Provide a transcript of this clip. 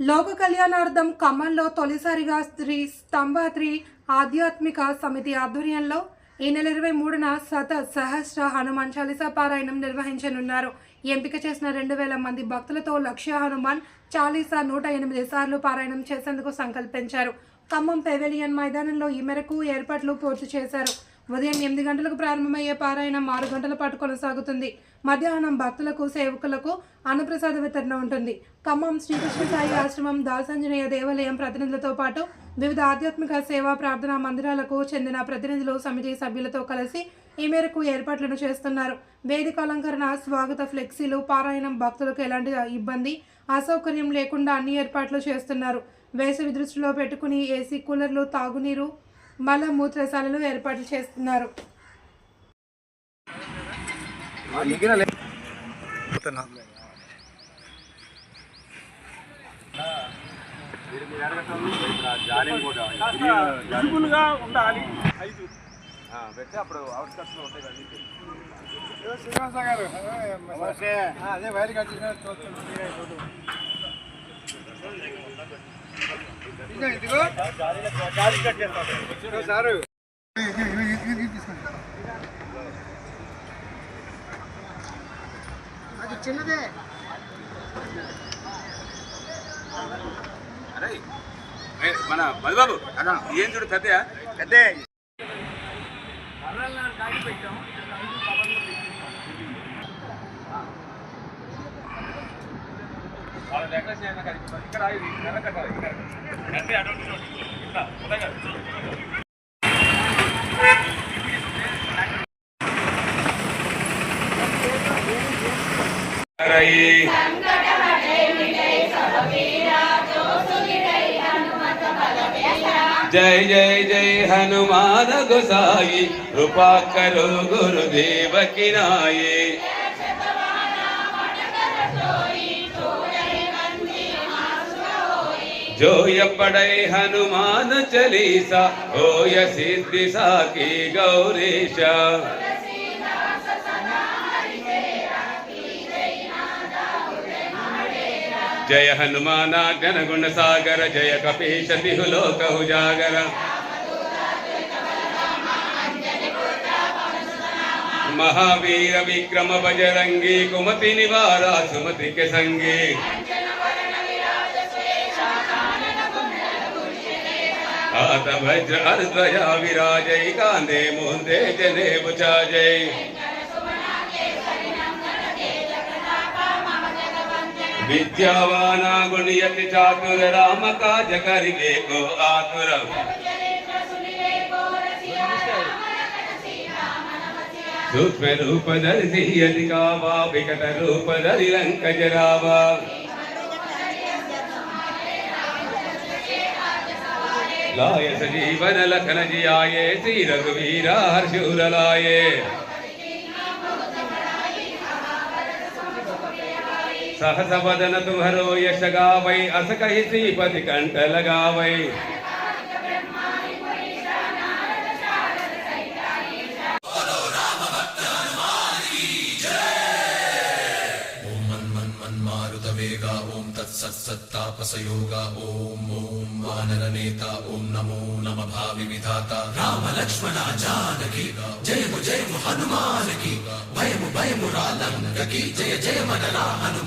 లోక కళ్యాణార్థం ఖమ్మంలో తొలిసారిగా శ్రీ స్తంభాద్రి ఆధ్యాత్మిక సమితి ఆధ్వర్యంలో ఈ నెల ఇరవై మూడున శత సహస్ర హనుమాన్ చాలీసా పారాయణం నిర్వహించనున్నారు. ఎంపిక చేసిన రెండు వేల మంది భక్తులతో లక్ష్య హనుమాన్ చాలీసా నూట ఎనిమిది సార్లు పారాయణం చేసేందుకు సంకల్పించారు. ఖమ్మం పెవెలియన్ మైదానంలో ఈ మేరకు ఏర్పాట్లు పూర్తి చేశారు. ఉదయం ఎనిమిది గంటలకు ప్రారంభమయ్యే పారాయణం ఆరు గంటల పాటు కొనసాగుతుంది. మధ్యాహ్నం భక్తులకు సేవకులకు అన్నప్రసాద వితరణ ఉంటుంది. ఖమ్మం శ్రీకృష్ణ సాయి ఆశ్రమం దాసాంజనేయ దేవాలయం ప్రతినిధులతో పాటు వివిధ ఆధ్యాత్మిక సేవా ప్రార్థనా మందిరాలకు చెందిన ప్రతినిధులు సమితి సభ్యులతో కలిసి ఈ మేరకు ఏర్పాట్లను చేస్తున్నారు. వేదిక అలంకరణ స్వాగత ఫ్లెక్సీలు పారాయణం భక్తులకు ఎలాంటి ఇబ్బంది అసౌకర్యం లేకుండా అన్ని ఏర్పాట్లు చేస్తున్నారు. వేసవి దృష్టిలో పెట్టుకుని ఏసీ కూలర్లు తాగునీరు మల మూత్రశాలలు ఏర్పాటు చేస్తున్నారు. విజిబుల్గా ఉండాలి. ఐదు. పెడితే అప్పుడు ఉంటాయి. శ్రీనివాస గారు. ఆ, అదే వైర్ కట్టిన ఇదిగో సారు. అది చిన్నదే. మన మధుబాబు ఏం చూడు పెద్దయా పెద్దే జై నెక్లెస్ ఇక్కడ నెల కట్టాలి ఇక్కడ. జయ జయ జయ హనుమాన గుసాయి కృపా కరో గురుదేవ కినాయే జోయపడై హనుమాన చలీస ఓయ సిద్ధి సాకి గౌరీశ. జయ హనుమానా ఘనగుణ సాగర జయ కపీశ తిహులోక ఉజాగర. మహావీర విక్రమ బజరంగి కుమతి నివారా సుమతి సంగీ. विक्रम बजरंगी कुमति निवारा सुमति के संगी हाथ वज्र अर्ध्वजा विराजय कांदे मुंदे जने बुचाजय विद्यावाना गुणयति चातुर राम काज करिले को आतुर सूक्ष्म रूप धरि अधिकावा विकट रूप धरि लंक जरावा लाय सजीवन लखन जियाये श्री रघुवीरा हर्षूर लाये सहस बदन तुम्हरो यश गावै अस कहि श्रीपति कंठ लगावै मन्मारुतवेगा ॐ तत्सत्सत्तापसयोगा ॐ ॐ वानरनेता ॐ नमो नम भाविविधाता राम लक्ष्मण जानकी जयमु जयमु हनुमान की भयमु भयमु रालंक की जय जय मनरा हनुमान की चिंत दीचरा सीत की जय जय जय हनुमान